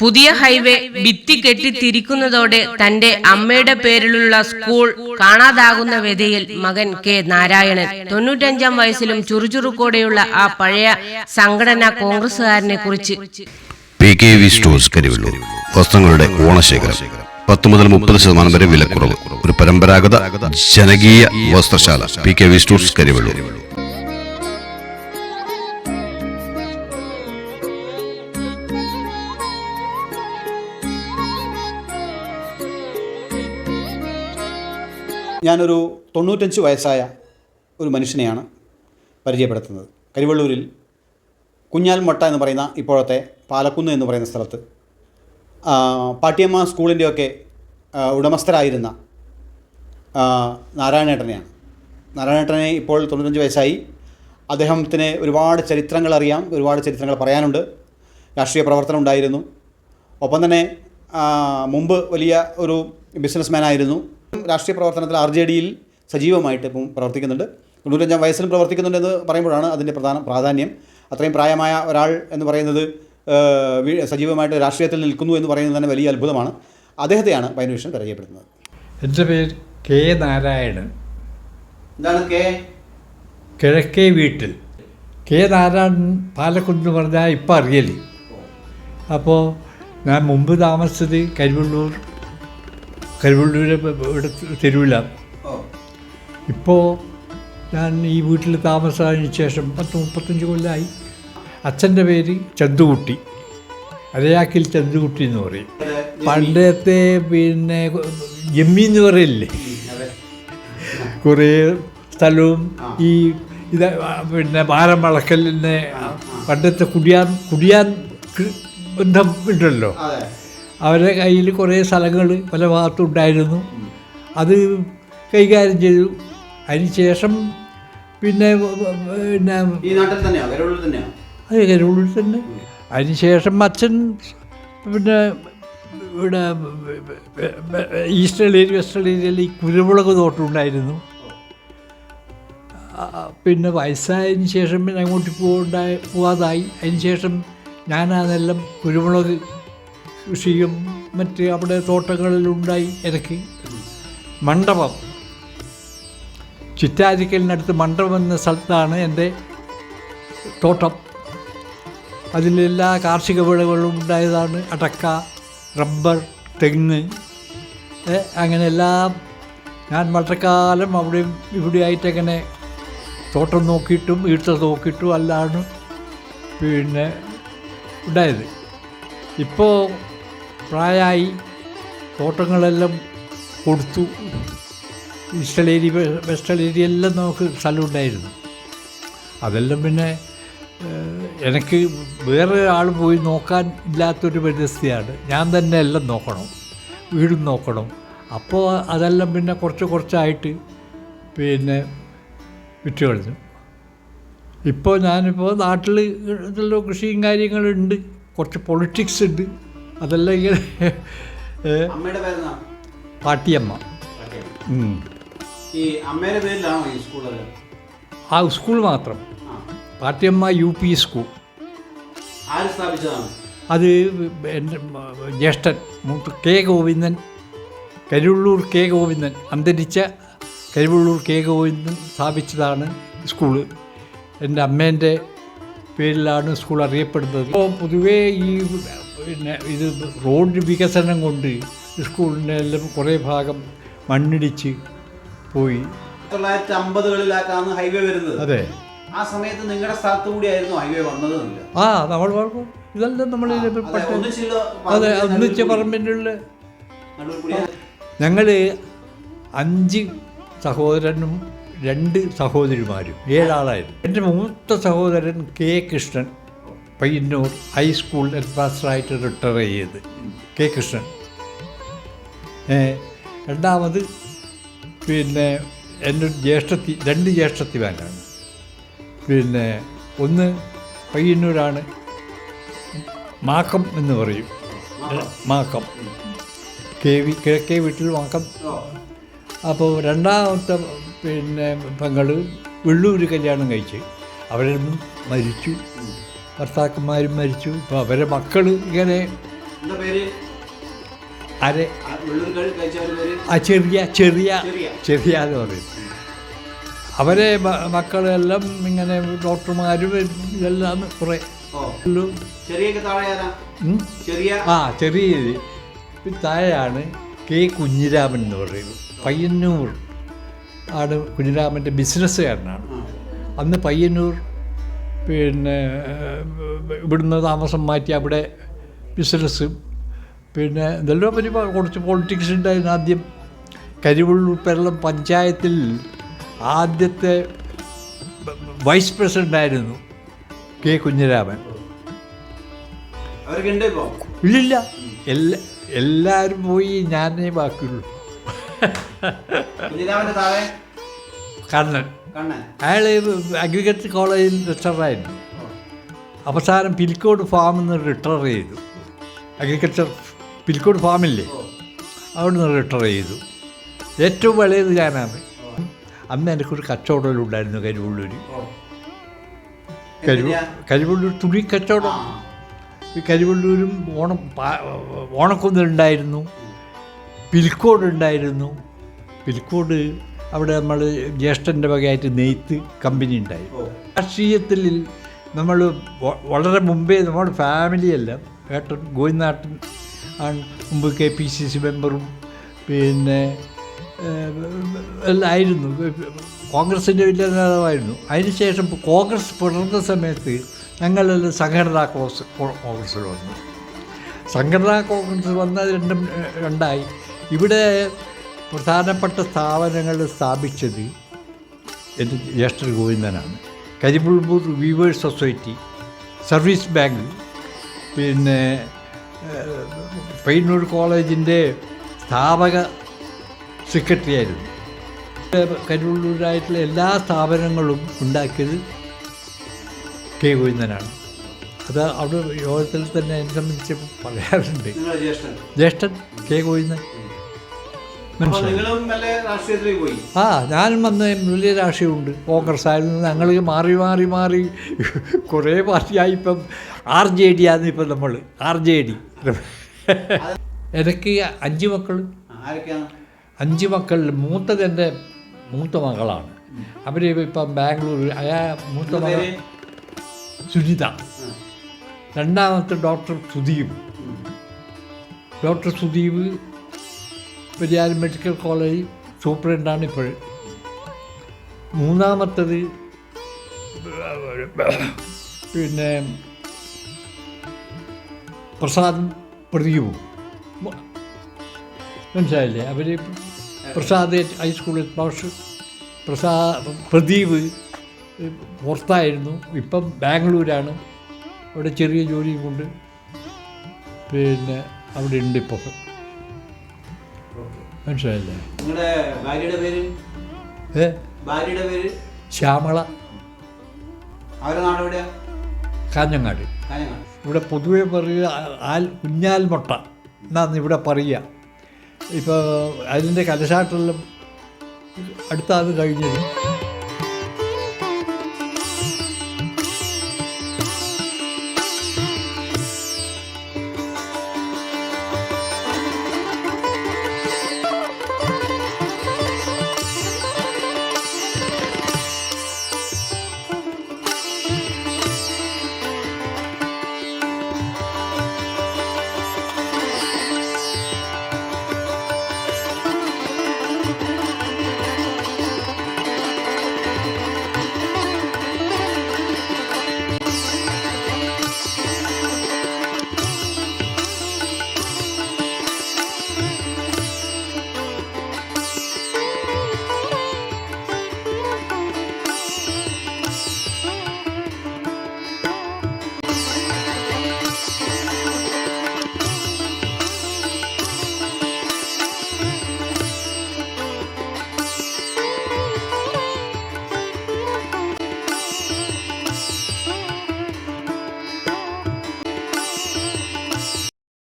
പുതിയ ഹൈവേ ഭിത്തി കെട്ടിത്തിരിക്കുന്നതോടെ തന്റെ അമ്മയുടെ പേരിലുള്ള സ്കൂൾ കാണാതാകുന്ന വ്യതയിൽ മകൻ കെ നാരായണൻ. തൊണ്ണൂറ്റഞ്ചാം വയസ്സിലും ചുറുചുറുക്കോടെയുള്ള ആ പഴയ സംഘടനാ കോൺഗ്രസുകാരനെ കുറിച്ച്. P K V stores Karivellur. വസ്ത്രങ്ങളുടെ ഓണശേഖരം. പത്ത് മുതൽ മുപ്പത് ശതമാനം വരെ വിലക്കുറവ്. ഒരു പരമ്പരാഗത ജനകീയ വസ്ത്രശാല P K V stores Karivellur. ഞാനൊരു തൊണ്ണൂറ്റഞ്ച് വയസ്സായ ഒരു മനുഷ്യനെയാണ് പരിചയപ്പെടുത്തുന്നത്. കരിവള്ളൂരിൽ കുഞ്ഞാൽമൊട്ട എന്ന് പറയുന്ന ഇപ്പോഴത്തെ പാലക്കുന്ന് എന്ന് പറയുന്ന സ്ഥലത്ത് പാട്ടിയമ്മ സ്കൂളിന്റെയൊക്കെ ഉടമസ്ഥരായിരുന്ന നാരായണേട്ടനെയാണ്. നാരായണേട്ടനെ ഇപ്പോൾ തൊണ്ണൂറ്റഞ്ച് വയസ്സായി. അദ്ദേഹത്തിന് ഒരുപാട് ചരിത്രങ്ങൾ അറിയാം ഒരുപാട് ചരിത്രങ്ങൾ പറയാനുണ്ട്. രാഷ്ട്രീയ പ്രവർത്തനം ഉണ്ടായിരുന്നു. ഒപ്പം തന്നെ മുമ്പ് വലിയ ഒരു ബിസിനസ്മാൻ ആയിരുന്നു രാഷ്ട്രീയ പ്രവർത്തനത്തിൽ ആർ ജെ ഡിയിൽ സജീവമായിട്ട് ഇപ്പം പ്രവർത്തിക്കുന്നുണ്ട്. തൊണ്ണൂറ്റഞ്ചാം വയസ്സിലും പ്രവർത്തിക്കുന്നുണ്ടെന്ന് പറയുമ്പോഴാണ് അതിന്റെ പ്രധാന പ്രാധാന്യം. അത്രയും പ്രായമായ ഒരാൾ എന്ന് പറയുന്നത് സജീവമായിട്ട് രാഷ്ട്രീയത്തിൽ നിൽക്കുന്നു എന്ന് പറയുന്നത് തന്നെ വലിയ അത്ഭുതമാണ്. അദ്ദേഹത്തെയാണ് പൈനുവിഷൻ പരിചയപ്പെടുത്തുന്നത്. എന്റെ പേര് കെ. നാരായണൻ. എന്താണ് കെ? കിഴക്കേ വീട്ടിൽ. കെ. നാരായണൻ പാലക്കുണ്ട് പറഞ്ഞാൽ ഇപ്പം അറിയല്ലേ? അപ്പോൾ ഞാൻ മുമ്പ് താമസിച്ചത് കരിവള്ളൂർ കരിവള്ളൂർ ഇവിടെ തെരുവിലാണ് ഇപ്പോൾ ഞാൻ ഈ വീട്ടിൽ താമസമായതിനു ശേഷം പത്ത് മുപ്പത്തഞ്ച് കൊല്ലമായി അച്ഛന്റെ പേര് ചന്തുകുട്ടി. അരയാക്കിൽ ചന്തുകുട്ടി എന്ന് പറയും. പണ്ടത്തെ പിന്നെ ജമ്മി എന്ന് പറയില്ലേ കുറേ സ്ഥലവും ഈ ഇത് പിന്നെ ഭാരം വളക്കലിന്റെ പണ്ടത്തെ കുടിയാൻ കുടിയാൻ ബന്ധം ഉണ്ടല്ലോ. അവരുടെ കയ്യിൽ കുറേ സ്ഥലങ്ങൾ പല ഭാഗത്തും ഉണ്ടായിരുന്നു. അത് കൈകാര്യം ചെയ്തു. അതിനുശേഷം പിന്നെ പിന്നെ ഈ നാട്ടിൽ തന്നെയാണ് കരവള്ളൂർ തന്നെയാണ് അത് തന്നെ. അതിനുശേഷം അച്ഛൻ പിന്നെ ഇവിടെ ഈസ്റ്റ് ഏരിയ വെസ്റ്റ് ഏരിയയിൽ ഈ കുരുമുളക് തോട്ടമുണ്ടായിരുന്നു ഉണ്ടായിരുന്നു. പിന്നെ വയസ്സായതിന് ശേഷം പിന്നെ അങ്ങോട്ട് പോകണ്ടായി പോകാതായി അതിന് ശേഷം ഞാനതെല്ലാം കുരുമുളക് കൃഷിയും മറ്റ് അവിടെ തോട്ടങ്ങളിലുണ്ടായി ഇറക്കി മണ്ഡപം. ചിറ്റാരിക്കലിനടുത്ത് മണ്ഡപം എന്ന സ്ഥലത്താണ് എന്റെ തോട്ടം. അതിലെല്ലാ കാർഷിക വിളകളും ഉണ്ടായതാണ്. അടക്ക റബ്ബർ തെങ്ങ് അങ്ങനെ എല്ലാം ഞാൻ വളരെക്കാലം അവിടെയും ഇവിടെയായിട്ട് അങ്ങനെ തോട്ടം നോക്കിയിട്ടും വീട്ടിൽ നോക്കിയിട്ടും അല്ലാണ് പിന്നെ ഉണ്ടായത്. ഇപ്പോൾ പ്രായമായി തോട്ടങ്ങളെല്ലാം കൊടുത്തു. ഈസ്റ്റലേരി വെസ്റ്റലേരി എല്ലാം നമുക്ക് സ്ഥലമുണ്ടായിരുന്നു. അതെല്ലാം പിന്നെ എനിക്ക് വേറെ ആൾ പോയി നോക്കാൻ ഇല്ലാത്തൊരു പരിസ്ഥിതിയാണ് ഞാൻ തന്നെ എല്ലാം നോക്കണം വീടും നോക്കണം. അപ്പോൾ അതെല്ലാം പിന്നെ കുറച്ച് കുറച്ചായിട്ട് പിന്നെ വിറ്റ് കളഞ്ഞു. ഇപ്പോൾ ഞാനിപ്പോൾ നാട്ടിൽ ഇതെല്ലാം കൃഷിയും കാര്യങ്ങളുണ്ട് കുറച്ച് പൊളിറ്റിക്സ് ഉണ്ട്. അതെല്ലാം ഇങ്ങനെ പാട്ടിയമ്മ. ഈ അമ്മയുടെ പേരിലാണോ ഈ സ്കൂളെല്ലാം ആ സ്കൂൾ മാത്രം. പാട്ടിയമ്മ യു പി സ്കൂൾ ആര് സ്ഥാപിച്ചതാണ്? അത് എന്റെ ജ്യേഷ്ഠൻ മൂത്ത് കെ ഗോവിന്ദൻ കരുവള്ളൂർ കെ ഗോവിന്ദൻ അന്തരിച്ച കരുവള്ളൂർ കെ ഗോവിന്ദൻ സ്ഥാപിച്ചതാണ് സ്കൂൾ എന്റെ അമ്മേന്റെ പേരിലാണ് സ്കൂൾ അറിയപ്പെടുന്നത്. ഇപ്പോൾ പൊതുവേ ഈ പിന്നെ ഇത് റോഡ് വികസനം കൊണ്ട് സ്കൂളിന്റെ എല്ലാം കുറേ ഭാഗം മണ്ണിടിച്ച് പോയി. തൊള്ളായിരത്തി അമ്പതുകളിലാക്കാണ് ഹൈവേ വരുന്നത്. അതെ. ആ സമയത്ത് നിങ്ങളുടെ സ്ഥലത്ത് കൂടിയായിരുന്നു ഹൈവേ വന്നത് ആ നമ്മൾ പറഞ്ഞു ഇതെല്ലാം നമ്മൾ അതെ, ഒന്നിച്ച പറമ്പിന്റെ ഞങ്ങൾ അഞ്ച് സഹോദരനും രണ്ട് സഹോദരിമാരും ഏഴാളായിരുന്നു. എന്റെ മൂത്ത സഹോദരൻ K Krishnan Payyanur high school head മാസ്റ്ററായിട്ട് retire ചെയ്ത് കെ കൃഷ്ണൻ. രണ്ടാമത് പിന്നെ എന്റെ ജ്യേഷ്ഠത്തി രണ്ട് ജ്യേഷ്ഠത്തിമാരാണ്. പിന്നെ ഒന്ന് പയ്യന്നൂരാണ് മാക്കം എന്ന് പറയും. മാക്കം. കെ വി കിഴക്കേ വീട്ടിൽ മാക്കം. അപ്പോൾ രണ്ടാമത്തെ പിന്നെ പെങ്ങൾ വെള്ളൂർ കല്യാണം കഴിച്ച്. അവരൊന്നും മരിച്ചു. ഭർത്താക്കന്മാരും മരിച്ചു. ഇപ്പോൾ അവരെ മക്കൾ ഇങ്ങനെ അരെ ആ ചെറിയ ചെറിയ ചെറിയ. എന്ന് പറയും. അവരെ മക്കളെല്ലാം ഇങ്ങനെ ഡോക്ടർമാരും ഇതെല്ലാം കുറേ ആ ചെറിയ താഴെയാണ് കെ കുഞ്ഞിരാമൻ എന്ന് പറയുന്നത്. പയ്യന്നൂർ. ആണ് കുഞ്ഞിരാമന്റെ ബിസിനസ്സുകാരനാണ്. അന്ന് പയ്യന്നൂർ പിന്നെ ഇവിടുന്ന് താമസം മാറ്റി അവിടെ ബിസിനസ് പിന്നെ ഇതെല്ലാം പരിപാടി കുറച്ച് പോളിറ്റിക്സ് ഉണ്ടായിരുന്നു. ആദ്യം കരിവുള്ളൂർ പെരളം പഞ്ചായത്തിൽ ആദ്യത്തെ വൈസ് പ്രസിഡന്റായിരുന്നു കെ കുഞ്ഞിരാമൻ. ഇല്ലില്ല. എല്ലാ എല്ലാവരും പോയി ഞാനേ ബാക്കിയുള്ളൂ. കുഞ്ഞിരാമന്റെ താഴെ? കണ്ണൻ കണ്ണൻ അയാൾ അഗ്രികൾച്ചർ കോളേജിൽ റിട്ടയറായിരുന്നു അവസാനം പിൽക്കോട് ഫാമിൽ നിന്ന് റിട്ടയർ ചെയ്തു. അഗ്രികൾച്ചർ പിൽക്കോട് ഫാമില്ലേ അവിടെ നിന്ന് റിട്ടയർ ചെയ്തു. ഏറ്റവും വലിയത് ഞാനാണ്. അന്ന് എനിക്കൊരു കച്ചവടമുണ്ടായിരുന്നു കരിവുള്ളൂർ കരുവള്ളൂർ കരുവ കരുവള്ളൂർ തുണി കച്ചവടം. ഈ കരിവള്ളൂരും ഓണം ഓണക്കുന്നിലുണ്ടായിരുന്നു പിൽക്കോട് ഉണ്ടായിരുന്നു പിൽക്കോട് അവിടെ നമ്മൾ ജ്യേഷ്ഠന്റെ വകയായിട്ട് നെയ്ത്ത് കമ്പനി ഉണ്ടായി. രാഷ്ട്രീയത്തിൽ നമ്മൾ വളരെ മുമ്പേ നമ്മുടെ ഫാമിലിയെല്ലാം ഏട്ടൻ ഗോയിനാട്ടൻ ആണ് മുമ്പ് കെ പി സി സി മെമ്പറും പിന്നെ എല്ലാം ആയിരുന്നു. കോൺഗ്രസിന്റെ വലിയ നേതാവായിരുന്നു. അതിനുശേഷം കോൺഗ്രസ് പിളർന്ന സമയത്ത് ഞങ്ങളെല്ലാം സംഘടനാ കോൺഗ്രസ് കോൺഗ്രസ്സിൽ വന്നു. സംഘടനാ കോൺഗ്രസ് വന്നത് രണ്ടും രണ്ടായി. ഇവിടെ പ്രധാനപ്പെട്ട സ്ഥാപനങ്ങൾ സ്ഥാപിച്ചത് എന്റെ ജ്യേഷ്ഠ ഗോവിന്ദനാണ്. കരിമ്പുൾപൂർ വീവേഴ്സ് സൊസൈറ്റി സർവീസ് ബാങ്ക് പിന്നെ പൈനൂർ പയ്യന്നൂർ കോളേജിന്റെ സ്ഥാപക സെക്രട്ടറി ആയിരുന്നു. കരിവള്ളൂരായിട്ടുള്ള എല്ലാ സ്ഥാപനങ്ങളും ഉണ്ടാക്കിയത് കെ ഗോവിന്ദനാണ്. അത് അവിടെ യോഗത്തിൽ തന്നെ എന്നെ സംബന്ധിച്ച് പറയാറുണ്ട്. ജ്യേഷ്ഠൻ കെ ഗോവിന്ദൻ. ആ ഞാനും വന്ന് വലിയ രാഷ്ട്രീയമുണ്ട്. കോൺഗ്രസ് ആയിരുന്നു ഞങ്ങൾ മാറി മാറി മാറി കുറേ പാർട്ടിയായി ഇപ്പം ആർ ജെ ഡി ആണ് ഇപ്പം നമ്മൾ ആർ ജെ ഡി. എനിക്ക് അഞ്ച് മക്കൾ അഞ്ച് മക്കളിൽ മൂത്തത് എന്റെ മൂത്ത മകളാണ്. അവർ ഇപ്പം ബാംഗ്ലൂർ അയാ മൂത്ത മകൾ സുനിത രണ്ടാമത്തെ doctor Sudeep. Doctor Sudeep Periyar medical college സൂപ്രണ്ടാണ് ഇപ്പോൾ. മൂന്നാമത്തത് പിന്നെ പ്രസാദ് പ്രദീപും. മനസ്സിലായില്ലേ? അവർ പ്രസാദ് ഹൈസ്കൂളിൽ മാഷ് പ്രസാ പ്രദീപ് പുറത്തായിരുന്നു. ഇപ്പം ബാംഗ്ലൂരാണ്. അവിടെ ചെറിയ ജോലിയും കൊണ്ട് പിന്നെ അവിടെ ഉണ്ട് ഇപ്പോൾ മനസ്സിലായില്ലേ? നിങ്ങളുടെ ഭാര്യയുടെ പേര്? ഏ? ഭാര്യയുടെ പേര്? ശ്യാമള. അവരുടെ നാട് എവിടെയാ? കാഞ്ഞങ്ങാട്. കാഞ്ഞങ്ങാട്. ഇവിടെ പൊതുവെ പറയുക ആൽ കുഞ്ഞാൽ മുട്ട. എന്നാണ് ഇവിടെ പറയുക. ഇപ്പോൾ അതിന്റെ കലശാട്ടെല്ലാം അടുത്താണ് കഴിഞ്ഞത്.